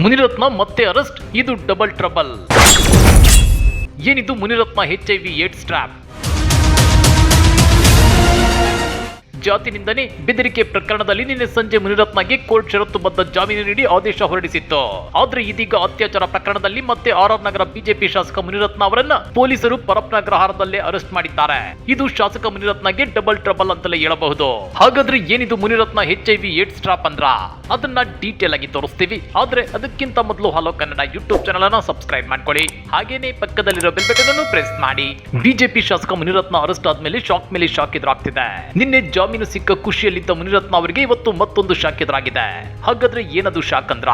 ಮುನಿರತ್ನ ಮತ್ತೆ ಅರೆಸ್ಟ್. ಇದು double trouble ಏನಿದು Munirathna H I V AIDS trap ಜಾತಿ ನಿಂದನೆ ಬೆದರಿಕೆ ಪ್ರಕರಣದಲ್ಲಿ ನಿನ್ನೆ ಸಂಜೆ ಮುನಿರತ್ನಗೆ ಕೋರ್ಟ್ ಷರತ್ತುಬದ್ಧ ಜಾಮೀನು ನೀಡಿ ಆದೇಶ ಹೊರಡಿಸಿತ್ತು. ಆದ್ರೆ ಇದೀಗ ಅತ್ಯಾಚಾರ ಪ್ರಕರಣದಲ್ಲಿ ಮತ್ತೆ ಆರ್ಆರ್ ಆರ್ ನಗರ ಬಿಜೆಪಿ ಶಾಸಕ ಮುನಿರತ್ನ ಅವರನ್ನ ಪೊಲೀಸರು ಪರಪ್ನಗ್ರಹಾರದಲ್ಲೇ ಅರೆಸ್ಟ್ ಮಾಡಿದ್ದಾರೆ. ಇದು ಶಾಸಕ ಮುನಿರತ್ನಗೆ ಡಬಲ್ ಟ್ರಬಲ್ ಅಂತಲೇ ಹೇಳಬಹುದು. ಹಾಗಾದ್ರೆ ಏನಿದು Munirathna H I V AIDS trap ಅಂದ್ರ? ಅದನ್ನ ಡೀಟೇಲ್ ಆಗಿ ತೋರಿಸ್ತೀವಿ. ಆದ್ರೆ ಅದಕ್ಕಿಂತ ಮೊದಲು ಹಲೋ ಕನ್ನಡ ಯೂಟ್ಯೂಬ್ ಚಾನಲ್ ಅನ್ನ ಸಬ್ಸ್ಕ್ರೈಬ್ ಮಾಡ್ಕೊಳ್ಳಿ. ಹಾಗೇನೆ ಪಕ್ಕದಲ್ಲಿರೋ ಬೆಲ್ ಬಟನ್ ಅನ್ನು ಪ್ರೆಸ್ ಮಾಡಿ. ಬಿಜೆಪಿ ಶಾಸಕ ಮುನಿರತ್ನ ಅರೆಸ್ಟ್ ಆದ್ಮೇಲೆ ಶಾಕ್ ಮೇಲೆ ಶಾಕ್ ಎದುರಾಗ್ತಿದೆ. ನಿನ್ನೆ ಜಾಮೀನು ಸಿಕ್ಕ ಖುಷಿಯಲ್ಲಿದ್ದ ಮುನಿರತ್ನ ಅವರಿಗೆ ಇವತ್ತು ಮತ್ತೊಂದು ಶಾಕ್ ಎದುರಾಗಿದೆ ಹಾಗಾದ್ರೆ ಏನದು ಶಾಕ್ ಅಂದ್ರ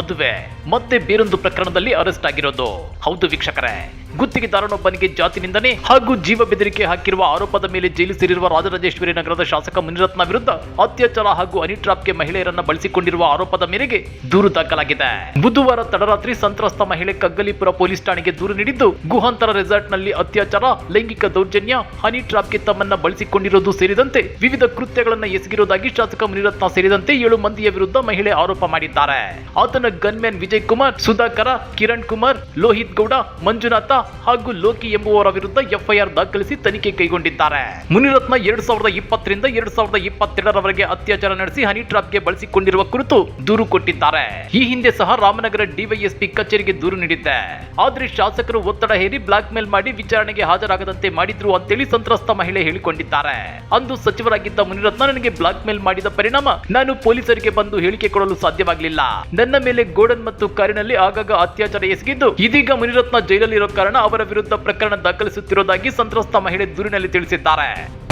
ಅದುವೆ, ಮತ್ತೆ ಬೇರೊಂದು ಪ್ರಕರಣದಲ್ಲಿ ಅರೆಸ್ಟ್ ಆಗಿರೋದು. ಹೌದು ವೀಕ್ಷಕರೇ ಗುತ್ತಿಗೆದಾರನೊಬ್ಬನಿಗೆ ಜಾತಿ ನಿಂದನೆ ಹಾಗೂ ಜೀವ ಬೆದರಿಕೆ ಹಾಕಿರುವ ಆರೋಪದ ಮೇಲೆ ಜೈಲು ಸೇರಿರುವ ರಾಜರಾಜೇಶ್ವರಿ ನಗರದ ಶಾಸಕ ಮುನಿರತ್ನ ವಿರುದ್ಧ ಅತ್ಯಾಚಾರ ಹಾಗೂ ಅನಿಟ್ರಾಪ್ಗೆ ಮಹಿಳೆಯರನ್ನ ಬಳಸಿಕೊಂಡಿರುವ ಆರೋಪದ ಮೇರೆಗೆ ದೂರು ದಾಖಲಾಗಿದೆ. ಬುಧವಾರ ತಡರಾತ್ರಿ ಸಂತ್ರಸ್ತ ಮಹಿಳೆ ಕಗ್ಗಲಿಪುರ ಪೊಲೀಸ್ ಠಾಣೆಗೆ ದೂರು ನೀಡಿದ್ದು, ಗುಹಾಂತರ ರೆಸಾರ್ಟ್ನಲ್ಲಿ ಅತ್ಯಾಚಾರ, ಲೈಂಗಿಕ ದೌರ್ಜನ್ಯ, ಹನಿ ಟ್ರಾಪ್ಗೆ ತಮ್ಮನ್ನ ಬಳಸಿಕೊಂಡಿರುವುದು ಸೇರಿದಂತೆ ವಿವಿಧ ಕೃತ್ಯಗಳನ್ನ ಎಸಗಿರುವುದಾಗಿ ಶಾಸಕ ಮುನಿರತ್ನ ಸೇರಿದಂತೆ ಏಳು ಮಂದಿಯ ವಿರುದ್ಧ ಮಹಿಳೆ ಆರೋಪ ಮಾಡಿದ್ದಾರೆ. ಆತನ ಗನ್ಮ್ಯಾನ್ ವಿಜಯ್ ಕುಮಾರ್, ಸುಧಾಕರ, ಕಿರಣ್ ಕುಮಾರ್, ಲೋಹಿತ್ ಗೌಡ, ಮಂಜುನಾಥ ಹಾಗೂ ಲೋಕಿ ಎಂಬುವರ ವಿರುದ್ಧ ಎಫ್ಐಆರ್ ದಾಖಲಿಸಿ ತನಿಖೆ ಕೈಗೊಂಡಿದ್ದಾರೆ. ಮುನಿರತ್ನ ಎರಡ್ ಸಾವಿರದ ಇಪ್ಪತ್ತರಿಂದ ಎರಡ್ ಸಾವಿರದ ಇಪ್ಪತ್ತೆರಡರವರೆಗೆ ಅತ್ಯಾಚಾರ ನಡೆಸಿ ಹನಿ ಟ್ರಾಪ್ಗೆ ಬಳಸಿಕೊಂಡಿರುವ ಕುರಿತು ದೂರು ಕೊಟ್ಟಿದ್ದಾರೆ. ಈ ಹಿಂದೆ ಸಹ ರಾಮನಗರ ಡಿವೈಎಸ್ಪಿ ಕಚೇರಿಗೆ ದೂರು ನೀಡಿದ್ದೆ. ಆದ್ರೆ ಶಾಸಕರು ಒತ್ತಡ ಹೇರಿ ಬ್ಲಾಕ್ ಮೇಲ್ ಮಾಡಿ ವಿಚಾರಣೆಗೆ ಹಾಜರಾಗದಂತೆ ಮಾಡಿದ್ರು ಅಂತೇಳಿ ಸಂತ್ರಸ್ತ ಮಹಿಳೆ ಹೇಳಿಕೊಂಡಿದ್ದಾರೆ. ಅಂದು ಸಚಿವರಾಗಿದ್ದ ಮುನಿರತ್ನ ನನಗೆ ಬ್ಲಾಕ್ ಮೇಲ್ ಮಾಡಿದ ಪರಿಣಾಮ ನಾನು ಪೊಲೀಸರಿಗೆ ಬಂದು ಹೇಳಿಕೆ ಕೊಡಲು ಸಾಧ್ಯವಾಗಲಿಲ್ಲ. ನನ್ನ ಮೇಲೆ ಗೋಡನ್ ಮತ್ತು ಕಾರಿನಲ್ಲಿ ಆಗಾಗ ಅತ್ಯಾಚಾರ ಎಸಗಿದ್ದು ಇದೀಗ ಮುನಿರತ್ನ ಜೈಲಲ್ಲಿರೋ ಕಾರಣ ಅವರ ವಿರುದ್ಧ ಪ್ರಕರಣ ದಾಖಲಿಸುತ್ತಿರುವುದಾಗಿ ಸಂತ್ರಸ್ತ ಮಹಿಳೆ ದೂರಿನಲ್ಲಿ ತಿಳಿಸಿದ್ದಾರೆ.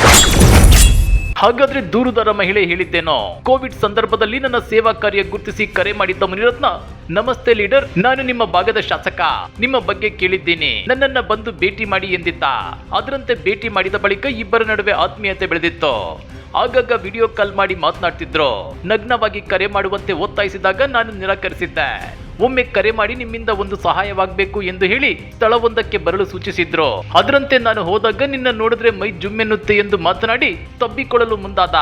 ಹಾಗಾದ್ರೆ ದೂರುದಾರ ಮಹಿಳೆ ಹೇಳಿದ್ದೇನೋ? ಕೋವಿಡ್ ಸಂದರ್ಭದಲ್ಲಿ ನನ್ನ ಸೇವಾ ಕಾರ್ಯ ಗುರುತಿಸಿ ಕರೆ ಮಾಡಿದ್ದ ಮುನಿರತ್ನ, ನಮಸ್ತೆ ಲೀಡರ್, ನಾನು ನಿಮ್ಮ ಭಾಗದ ಶಾಸಕ. ನಿಮ್ಮ ಬಗ್ಗೆ ಕೇಳಿದ್ದೀನಿ. ನನ್ನನ್ನ ಬಂದು ಭೇಟಿ ಮಾಡಿ ಎಂದಿದ್ದ. ಅದರಂತೆ ಭೇಟಿ ಮಾಡಿದ ಬಳಿಕ ಇಬ್ಬರ ನಡುವೆ ಆತ್ಮೀಯತೆ ಬೆಳೆದಿತ್ತು. ಆಗಾಗ ವಿಡಿಯೋ ಕಾಲ್ ಮಾಡಿ ಮಾತನಾಡ್ತಿದ್ರು. ನಗ್ನವಾಗಿ ಕರೆ ಮಾಡುವಂತೆ ಒತ್ತಾಯಿಸಿದಾಗ ನಾನು ನಿರಾಕರಿಸಿದ್ದೆ. ಒಮ್ಮೆ ಕರೆ ಮಾಡಿ ನಿಮ್ಮಿಂದ ಒಂದು ಸಹಾಯವಾಗಬೇಕು ಎಂದು ಹೇಳಿ ಸ್ಥಳವೊಂದಕ್ಕೆ ಬರಲು ಸೂಚಿಸಿದ್ರು. ಅದರಂತೆ ನಾನು ಹೋದಾಗ ನಿನ್ನ ನೋಡಿದ್ರೆ ಮೈ ಜುಮ್ಮೆನ್ನುತ್ತೆ ಎಂದು ಮಾತನಾಡಿ ತಬ್ಬಿಕೊಳ್ಳಲು ಮುಂದಾದ.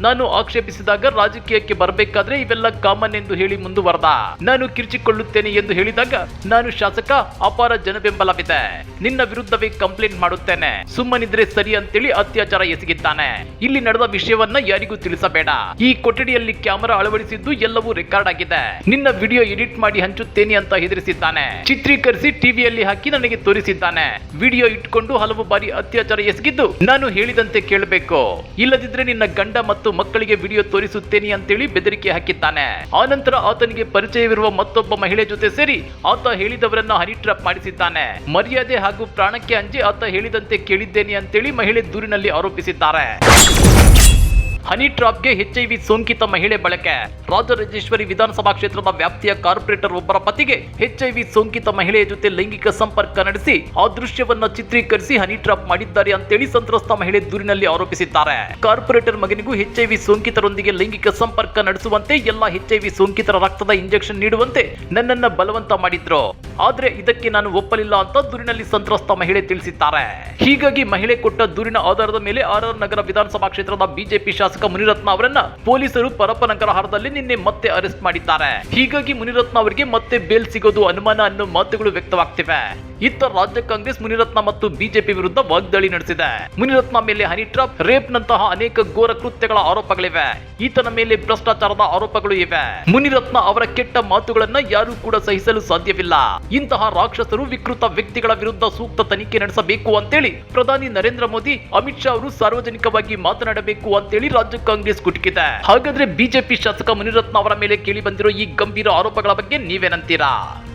ನಾನು ಆಕ್ಷೇಪಿಸಿದಾಗ ರಾಜಕೀಯಕ್ಕೆ ಬರಬೇಕಾದ್ರೆ ಇವೆಲ್ಲ ಕಾಮನ್ ಎಂದು ಹೇಳಿ ಮುಂದುವರೆದ. ನಾನು ಕಿರ್ಚಿಕೊಳ್ಳುತ್ತೇನೆ ಎಂದು ಹೇಳಿದಾಗ ನಾನು ಶಾಸಕ ಅಪಾರ ಜನಬೆಂಬಲವಿದೆ. ನಿನ್ನ ವಿರುದ್ಧವೇ ಕಂಪ್ಲೇಂಟ್ ಮಾಡುತ್ತೇನೆ. ಸುಮ್ಮನಿದ್ರೆ ಸರಿ ಅಂತೇಳಿ ಅತ್ಯಾಚಾರ ಎಸಗಿದ್ದಾನೆ. ಇಲ್ಲಿ ನಡೆದ ವಿಷಯವನ್ನ ಯಾರಿಗೂ ತಿಳಿಸಬೇಡ. ಈ ಕೊಠಡಿಯಲ್ಲಿ ಕ್ಯಾಮೆರಾ ಅಳವಡಿಸಿದ್ದು ಎಲ್ಲವೂ ರೆಕಾರ್ಡ್ ಆಗಿದೆ. ನಿನ್ನ ವಿಡಿಯೋ ಎಡಿಟ್ ಮಾಡಿ ಹಂಚುತ್ತೇನೆ ಅಂತ ಹೆದರಿಸಿದ್ದಾನೆ. ಚಿತ್ರೀಕರಿಸಿ ಟಿವಿಯಲ್ಲಿ ಹಾಕಿ ನನಗೆ ತೋರಿಸಿದ್ದಾನೆ. ವಿಡಿಯೋ ಇಟ್ಕೊಂಡು ಹಲವು ಬಾರಿ ಅತ್ಯಾಚಾರ ಎಸಗಿದ್ದು ನಾನು ಹೇಳಿದಂತೆ ಕೇಳಬೇಕು. ಇಲ್ಲದಿದ್ರೆ ನಿನ್ನ ಗಂಡ ಮತ್ತು ಮಕ್ಕಳಿಗೆ ವಿಡಿಯೋ ತೋರಿಸುತ್ತೇನೆ ಅಂತೇಳಿ ಬೆದರಿಕೆ ಹಾಕಿದ್ದಾನೆ. ಆನಂತರ ಆತನಿಗೆ ಪರಿಚಯವಿರುವ ಮತ್ತೊಬ್ಬ ಮಹಿಳೆ ಜೊತೆ ಸೇರಿ ಆತ ಹೇಳಿದವರನ್ನ ಹನಿ ಟ್ರಾಪ್ ಮಾಡಿಸಿದ್ದಾನೆ. ಮರ್ಯಾದೆ ಹಾಗೂ ಪ್ರಾಣಕ್ಕೆ ಅಂಜಿ ಆತ ಹೇಳಿದಂತೆ ಕೇಳಿದ್ದೇನೆ ಅಂತೇಳಿ ಮಹಿಳೆ ದೂರಿನಲ್ಲಿ ಆರೋಪಿಸಿದ್ದಾರೆ. ಹನಿ ಟ್ರಾಪ್ಗೆ ವಿ ಸೋಂಕಿತ ಮಹಿಳೆ ಬಳಕೆ. ರಾಜರಾಜೇಶ್ವರಿ ವಿಧಾನಸಭಾ ಕ್ಷೇತ್ರದ ವ್ಯಾಪ್ತಿಯ ಕಾರ್ಪೊರೇಟರ್ ಒಬ್ಬರ ಪತಿಗೆ ವಿ ಸೋಂಕಿತ ಮಹಿಳೆಯ ಜೊತೆ ಲೈಂಗಿಕ ಸಂಪರ್ಕ ನಡೆಸಿ ಆ ದೃಶ್ಯವನ್ನ ಚಿತ್ರೀಕರಿಸಿ ಹನಿ ಟ್ರಾಪ್ ಮಾಡಿದ್ದಾರೆ ಅಂತೇಳಿ ಸಂತ್ರಸ್ತ ಮಹಿಳೆ ದೂರಿನಲ್ಲಿ ಆರೋಪಿಸಿದ್ದಾರೆ. ಕಾರ್ಪೊರೇಟರ್ ಮಗನಿಗೂ ಎಚ್ಐವಿ ಸೋಂಕಿತರೊಂದಿಗೆ ಲೈಂಗಿಕ ಸಂಪರ್ಕ ನಡೆಸುವಂತೆ ಎಲ್ಲಾ ವಿ ಸೋಂಕಿತರ ರಕ್ತದ ಇಂಜೆಕ್ಷನ್ ನೀಡುವಂತೆ ನನ್ನನ್ನ ಬಲವಂತ ಮಾಡಿದ್ರು. ಆದ್ರೆ ಇದಕ್ಕೆ ನಾನು ಒಪ್ಪಲಿಲ್ಲ ಅಂತ ದೂರಿನಲ್ಲಿ ಸಂತ್ರಸ್ತ ಮಹಿಳೆ ತಿಳಿಸಿದ್ದಾರೆ. ಹೀಗಾಗಿ ಮಹಿಳೆ ಕೊಟ್ಟ ದೂರಿನ ಆಧಾರದ ಮೇಲೆ ಆರ್ ಆರ್ ನಗರ ವಿಧಾನಸಭಾ ಕ್ಷೇತ್ರದ ಬಿಜೆಪಿ ಶಾಸಕ ಮುನಿರತ್ನ ಅವರನ್ನ ಪೊಲೀಸರು ಪರಪ್ಪನಗರಹಾರದಲ್ಲಿ ನಿನ್ನೆ ಮತ್ತೆ ಅರೆಸ್ಟ್ ಮಾಡಿದ್ದಾರೆ. ಹೀಗಾಗಿ ಮುನಿರತ್ನ ಅವರಿಗೆ ಮತ್ತೆ ಬೇಲ್ ಸಿಗೋದು ಅನುಮಾನ ಅನ್ನೋ ಮಾತುಗಳು ವ್ಯಕ್ತವಾಗ್ತಿವೆ. ಇತ್ತ ರಾಜ್ಯ ಕಾಂಗ್ರೆಸ್ ಮುನಿರತ್ನ ಮತ್ತು ಬಿಜೆಪಿ ವಿರುದ್ಧ ವಾಗ್ದಾಳಿ ನಡೆಸಿದೆ. ಮುನಿರತ್ನ ಮೇಲೆ ಹನಿ ಟ್ರಾಪ್, ರೇಪ್ ನಂತಹ ಅನೇಕ ಘೋರ ಕೃತ್ಯಗಳ ಆರೋಪಗಳಿವೆ. ಈತನ ಮೇಲೆ ಭ್ರಷ್ಟಾಚಾರದ ಆರೋಪಗಳು ಇವೆ. ಮುನಿರತ್ನ ಅವರ ಕೆಟ್ಟ ಮಾತುಗಳನ್ನ ಯಾರೂ ಕೂಡ ಸಹಿಸಲು ಸಾಧ್ಯವಿಲ್ಲ. ಇಂತಹ ರಾಕ್ಷಸರು ವಿಕೃತ ವ್ಯಕ್ತಿಗಳ ವಿರುದ್ಧ ಸೂಕ್ತ ತನಿಖೆ ನಡೆಸಬೇಕು ಅಂತೇಳಿ ಪ್ರಧಾನಿ ನರೇಂದ್ರ ಮೋದಿ, ಅಮಿತ್ ಶಾ ಅವರು ಸಾರ್ವಜನಿಕವಾಗಿ ಮಾತನಾಡಬೇಕು ಅಂತೇಳಿ ರಾಜ್ಯ ಕಾಂಗ್ರೆಸ್ ಕುಟುಕಿದೆ. ಹಾಗಾದ್ರೆ ಬಿಜೆಪಿ ಶಾಸಕ ಮುನಿರತ್ನ ಅವರ ಮೇಲೆ ಕೇಳಿ ಬಂದಿರೋ ಈ ಗಂಭೀರ ಆರೋಪಗಳ ಬಗ್ಗೆ ನೀವೇನಂತೀರಾ?